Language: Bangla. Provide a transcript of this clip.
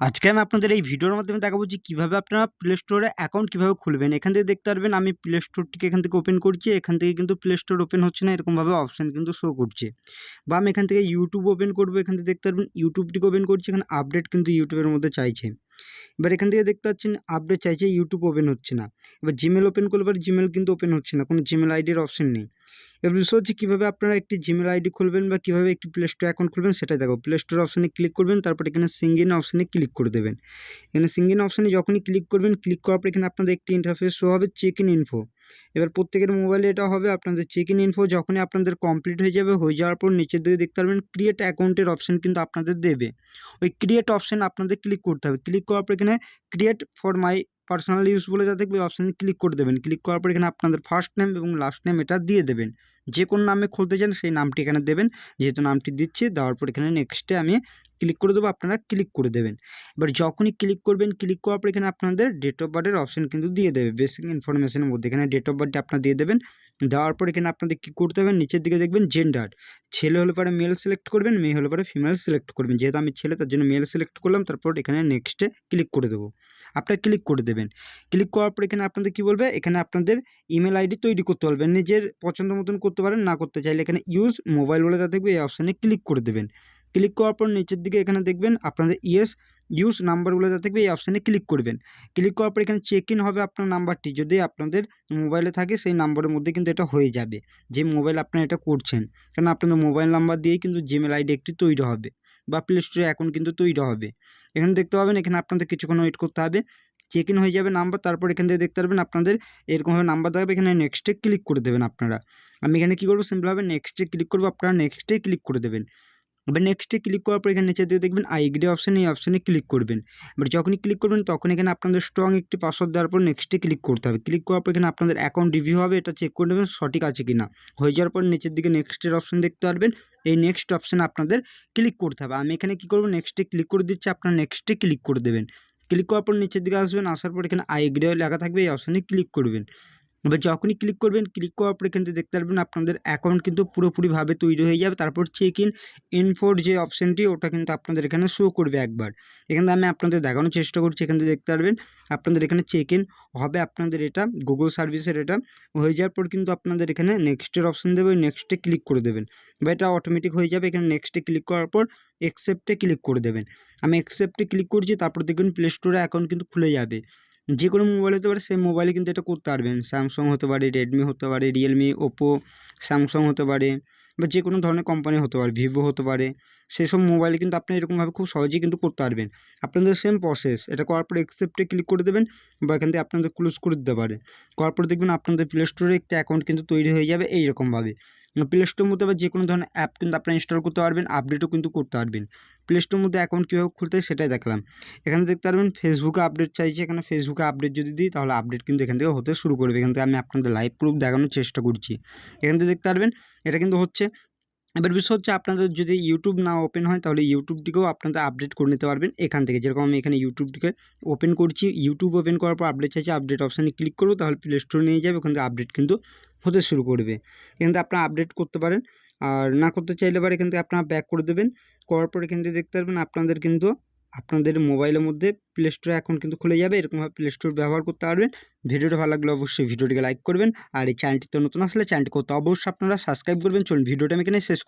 আজকে আমি আপনাদের এই ভিডিওর মাধ্যমে দেখাবো যে কীভাবে আপনারা প্লে স্টোরে অ্যাকাউন্ট কীভাবে খুলবেন। এখান থেকে দেখতে পারবেন আমি প্লে স্টোরটিকে এখান থেকে ওপেন করছি। এখান থেকে কিন্তু প্লে স্টোর ওপেন হচ্ছে না, এরকমভাবে অপশান কিন্তু শো করছে। বা আমি এখান থেকে ইউটিউব ওপেন করব, এখান থেকে দেখতে পারবেন ইউটিউবটিকে ওপেন করছি, এখানে আপডেট কিন্তু ইউটিউবের মধ্যে চাইছে। এবার এখান থেকে দেখতে পাচ্ছেন আপডেট চাইছে ইউটিউব ওপেন হচ্ছে না। এবার জিমেল ওপেন করলে জিমেল কিন্তু ওপেন হচ্ছে না, কোনো জিমেল আইডির অপশন নেই। এবার বিষয় হচ্ছে কীভাবে আপনারা একটি জিমেল আইডি খুলবেন বা কীভাবে একটি প্লে স্টোর অ্যাকাউন্ট খুলবেন সেটাই দেখো। প্লে স্টোর অপশানে ক্লিক করবেন, তারপর এখানে সিঙ্গিন অপশানে ক্লিক করে দেবেন। এখানে সিঙ্গিন অপশানে যখনই ক্লিক করবেন ক্লিক করার পর এখানে আপনাদের একটি ইন্টারফেস শো হবে চেক ইন ইনফো এবার প্রত্যেকের মোবাইলে এটা হবে, আপনাদের চেক ইন ইনফো যখনই আপনাদের কমপ্লিট হয়ে যাবে, হয়ে যাওয়ার পর নিচের দিকে দেখতে পারবেন ক্রিয়েট অ্যাকাউন্টের অপশান কিন্তু আপনাদের দেবে। ওই ক্রিয়েট অপশান আপনাদের ক্লিক করতে হবে। ক্লিক করার পর এখানে create for my personal use বলে যা দেখবে অপশানে ক্লিক করে দেবেন। ক্লিক করার পর এখানে আপনাদের ফার্স্ট নেম এবং লাস্ট নেম এটা দিয়ে দেবেন। যে কোন নামে খুলতে চান, সেই নামটি এখানে দেবেন। যেহেতু নামটি দিচ্ছি, দেওয়ার পর এখানে নেক্সটে আমি ক্লিক করে দেবো, আপনারা ক্লিক করে দেবেন। এবার যখনই ক্লিক করবেন ক্লিক করার পর এখানে আপনাদের ডেট অফ বার্থের অপশান কিন্তু দিয়ে দেবে। বেসিক ইনফরমেশনের মধ্যে এখানে ডেট অফ বার্থটা আপনার দিয়ে দেবেন। দেওয়ার পর এখানে আপনাদের কী করতে হবে? নিচের দিকে দেখবেন জেন্ডার ছেলে হলে পরে মেল সিলেক্ট করবেন, মেয়ে হলে পরে ফিমেল সিলেক্ট করবেন। যেহেতু আমি ছেলে, তার জন্য মেল সিলেক্ট করলাম, তারপর এখানে নেক্সটে ক্লিক করে দেবো। আপনারা ক্লিক করে দেবেন। ক্লিক করার পর এখানে আপনাদের কী বলবে? এখানে আপনাদের ইমেল আইডি তৈরি করতে পারবেন নিজের পছন্দ মতন করতে পারেন, না করতে চাইলে এখানে ইউজ মোবাইল বলে তা দেখবে এই অপশানে ক্লিক করে দেবেন। ক্লিক করার পর নিচের দিকে এখানে দেখবেন আপনাদের ইয়েস ইউজ নাম্বারগুলো যা থাকবে এই অপশানে ক্লিক করবেন। ক্লিক করার পর এখানে চেক ইন হবে আপনার নাম্বারটি যদি আপনাদের মোবাইলে থাকে সেই নাম্বারের মধ্যে কিন্তু এটা হয়ে যাবে যে মোবাইল আপনারা এটা করছেন। কারণ আপনাদের মোবাইল নাম্বার দিয়েই কিন্তু জিমেল আইডি একটি তৈরি হবে বা প্লে স্টোরে অ্যাকাউন্ট কিন্তু তৈরি হবে। এখানে দেখতে পাবেন এখানে আপনাদের কিছুক্ষণ ওয়েট করতে হবে। চেক ইন হয়ে যাবে নাম্বার তারপর এখান থেকে দেখতে পারবেন আপনাদের এরকমভাবে নাম্বার দেখাবে এখানে নেক্সটে ক্লিক করে দেবেন আপনারা। আমি এখানে কী করব? সিম্পলভাবে নেক্সটে ক্লিক করব। আপনারা নেক্সটে ক্লিক করে দেবেন। এবার নেক্সটে ক্লিক করার পর এখানে নিচে দিয়ে দেখবেন আই এগ্রি অপশান এই অপশানে ক্লিক করবেন। এবার যখনই ক্লিক করবেন, তখন এখানে আপনাদের স্ট্রং একটি পাসওয়ার্ড দেওয়ার পর নেক্সটে ক্লিক করতে হবে। ক্লিক করার পর এখানে আপনাদের অ্যাকাউন্ট রিভিউ হবে, এটা চেক করে নেবেন সঠিক আছে কি না হয়ে যাওয়ার পর নিচের দিকে নেক্সটের অপশান দেখতে পারবেন। এই নেক্সট অপশানে আপনাদের ক্লিক করতে হবে। আমি এখানে কী করব? নেক্সটে ক্লিক করে দিচ্ছি, আপনার নেক্সটে ক্লিক করে দেবেন। ক্লিক করার পর নিচের দিকে আসবেন, আসার পর এখানে আই এগ্রি লেখা থাকবে, এই অপশানে ক্লিক করবেন। এবার যখনই ক্লিক করবেন ক্লিক করার পর এখান থেকে দেখতে পারবেন আপনাদের অ্যাকাউন্ট কিন্তু পুরোপুরিভাবে তৈরি হয়ে যাবে। তারপর চেক ইন ইনফোর যে অপশানটি ওটা কিন্তু আপনাদের এখানে শো করবে একবার। এখানে আমি আপনাদের দেখানোর চেষ্টা করছি, এখান থেকে দেখতে পারবেন, আপনাদের এখানে চেক ইন হবে, আপনাদের এটা গুগল সার্ভিসের এটা হয়ে যাওয়ার পর কিন্তু আপনাদের এখানে নেক্সটের অপশান দেবে নেক্সটে ক্লিক করে দেবেন। বা এটা অটোমেটিক হয়ে যাবে, এখানে নেক্সটে ক্লিক করার পর অ্যাকসেপ্টে ক্লিক করে দেবেন। আমি অ্যাকসেপ্টে ক্লিক করছি, তারপর দেখবেন প্লে স্টোরে অ্যাকাউন্ট কিন্তু খুলে যাবে। যে কোনো মোবাইল হতে পারে, সেই মোবাইলে কিন্তু এটা করতে পারবেন। স্যামসং হতে পারে রেডমি হতে পারে রিয়েলমি ওপো স্যামসং হতে পারে, বা যে কোনো ধরনের কোম্পানি হতে পারে ভিভো হতে পারে, সেসব মোবাইলে কিন্তু আপনি এরকমভাবে খুব সহজেই কিন্তু করতে পারবেন। আপনাদের সেম প্রসেস এটা করার পর অ্যাকসেপ্টে ক্লিক করে দেবেন, বা এখান থেকে আপনাদের ক্লোজ করে দিতে পারে। করার পর দেখবেন আপনাদের প্লে স্টোরে একটা অ্যাকাউন্ট কিন্তু তৈরি হয়ে যাবে এইরকমভাবে। প্লে স্টোর মধ্যে বা যে কোনো ধরনের অ্যাপ কিন্তু আপনারা ইনস্টল করতে পারবেন আপডেটও কিন্তু করতে পারবেন। প্লে স্টোর মধ্যে অ্যাকাউন্ট কীভাবে খুলতে সেটাই দেখলাম। এখানে দেখতে পারবেন ফেসবুকে আপডেট চাইছে, এখানে ফেসবুকে আপডেট যদি দিই তাহলে আপডেট কিন্তু এখান থেকে হতে শুরু করবে। এখান থেকে আমি আপনাদের লাইভ প্রুফ দেখানোর চেষ্টা করছি। এখান থেকে দেখতে পারবেন, এটা কিন্তু হচ্ছে এবার বিষয় হচ্ছে আপনাদের যদি ইউটিউব না ওপেন হয়, তাহলে ইউটিউবটিকেও আপনাদের আপডেট করে নিতে পারবেন এখান থেকে। যেরকম আমি এখানে ইউটিউবটিকে ওপেন করছি ইউটিউব ওপেন করার পর আপডেট চাইছে আপডেট অপশানে ক্লিক করব, তাহলে প্লে স্টোরে নিয়ে যাবে, ওখান থেকে আপডেট কিন্তু হতে শুরু করবে। এখান থেকে আপনারা আপডেট করতে পারেন। আর না করতে চাইলে এবার এখান থেকে আপনারা ব্যাক করে দেবেন। করার পর এখান থেকে দেখতে পারবেন আপনাদের কিন্তু আপনাদের মোবাইলের মধ্যে প্লে স্টোর এখন কিন্তু খুলে যাবে, এরকমভাবে প্লে স্টোর ব্যবহার করতে পারবেন। ভিডিওটা ভালো লাগলে অবশ্যই ভিডিওটিকে লাইক করবেন। আর এই চ্যানেলটিতে নতুন আসলে চ্যানেলটি করতে অবশ্যই আপনারা সাবস্ক্রাইব করবেন। চলুন, ভিডিওটা আমি এখানে শেষ